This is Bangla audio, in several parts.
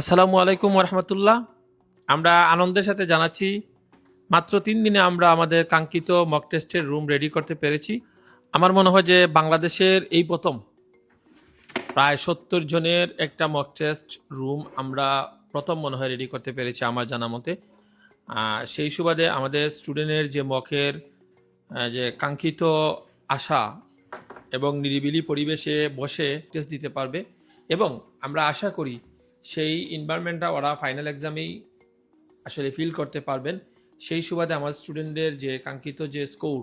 আসসালামু আলাইকুম রহমতুল্লাহ আমরা আনন্দের সাথে জানাচ্ছি, মাত্র তিন দিনে আমরা আমাদের কাঙ্ক্ষিত মক টেস্টের রুম রেডি করতে পেরেছি। আমার মনে হয় যে বাংলাদেশের এই প্রথম প্রায় সত্তর জনের একটা মক টেস্ট রুম আমরা প্রথম মনে হয় রেডি করতে পেরেছি আমার জানা মতে। সেই সুবাদে আমাদের স্টুডেন্টের যে মকের যে কাঙ্ক্ষিত আশা এবং নিরিবিলি পরিবেশে বসে টেস্ট দিতে পারবে এবং আমরা আশা করি সেই এনভায়রনমেন্টটা ওরা ফাইনাল এক্সামেই আসলে ফিল করতে পারবেন। সেই সুবাদে আমার স্টুডেন্টদের যে কাঙ্ক্ষিত যে স্কোর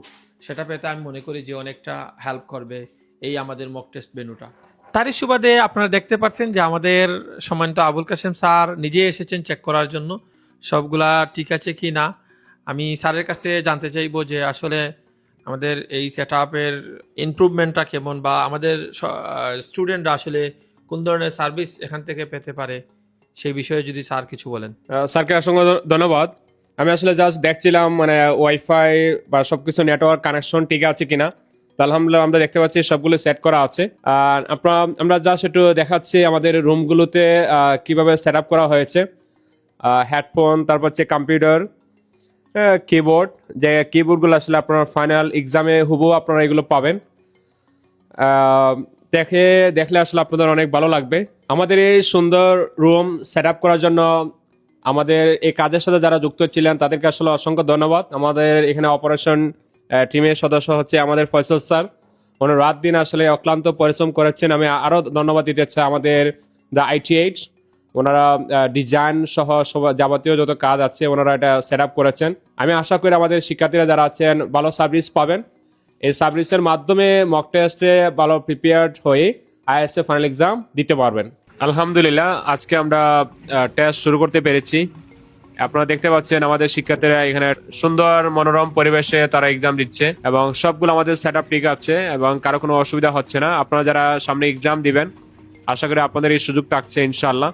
সেটা পেতে আমি মনে করি যে অনেকটা হেল্প করবে এই আমাদের মক টেস্ট বেনুটা তারই সুবাদে আপনারা দেখতে পাচ্ছেন যে আমাদের সম্মানিত আবুল কাসেম স্যার নিজে এসেছেন চেক করার জন্য। সবগুলা ঠিক আছে কি না? আমি স্যারের কাছে জানতে চাইব যে আসলে আমাদের এই সেট আপের ইমপ্রুভমেন্টটা কেমন বা আমাদের স্টুডেন্টরা আসলে কোন ধরনের সার্ভিস এখান থেকে পেতে পারে, সেই বিষয়ে যদি স্যার কিছু বলেন। স্যারকে অসংখ্য ধন্যবাদ। আমি আসলে জাস্ট দেখছিলাম মানে ওয়াইফাই বা সবকিছু নেটওয়ার্ক কানেকশন ঠিক আছে কিনা। আলহামদুলিল্লাহ আমরা দেখতে পাচ্ছি সবগুলো সেট করা আছে। আর আপনার আমরা জাস্ট একটু দেখাচ্ছি আমাদের রুমগুলোতে কীভাবে সেট আপ করা হয়েছে। হেডফোন তারপর হচ্ছে কম্পিউটার কিবোর্ড যে কিবোর্ডগুলো আসলে আপনার ফাইনাল এক্সামে হুবহু আপনারা এগুলো পাবেন। দেখে, দেখলে আসলে আপনাদের অনেক ভালো লাগবে। আমাদের এই সুন্দর রুম সেট করার জন্য আমাদের এই কাজের সাথে যারা যুক্ত ছিলেন, তাদেরকে আসলে অসংখ্য ধন্যবাদ। আমাদের এখানে অপারেশন টিমের সদস্য হচ্ছে আমাদের ফয়সল স্যার। উনি রাত দিন আসলে অক্লান্ত পরিশ্রম করেছেন। আমি আরও ধন্যবাদ দিতে চাই আমাদের দ্য আইটি এইট ওনারা ডিজাইন সহ যাবতীয় যত কাজ আছে, ওনারা এটা সেট করেছেন। আমি আশা করি আমাদের শিক্ষার্থীরা যারা আছেন, ভালো সার্ভিস পাবেন। এই সার্ভিসের মাধ্যমে মক টেস্টে ভালো প্রিপেয়ার্ড হয়ে আইএসএ ফাইনাল এক্সাম দিতে পারবেন। আলহামদুলিল্লাহ, আজকে আমরা টেস্ট শুরু করতে পেরেছি। আপনারা দেখতে পাচ্ছেন আমাদের শিক্ষার্থীরা এখানে সুন্দর মনোরম পরিবেশে তারা এক্সাম দিচ্ছে এবং সবগুলো আমাদের সেট আপ ঠিক আছে এবং কারও কোনো অসুবিধা হচ্ছে না। আপনারা যারা সামনে এক্সাম দিবেন, আশা করি আপনাদের এই সুযোগ থাকছে ইনশাআল্লাহ।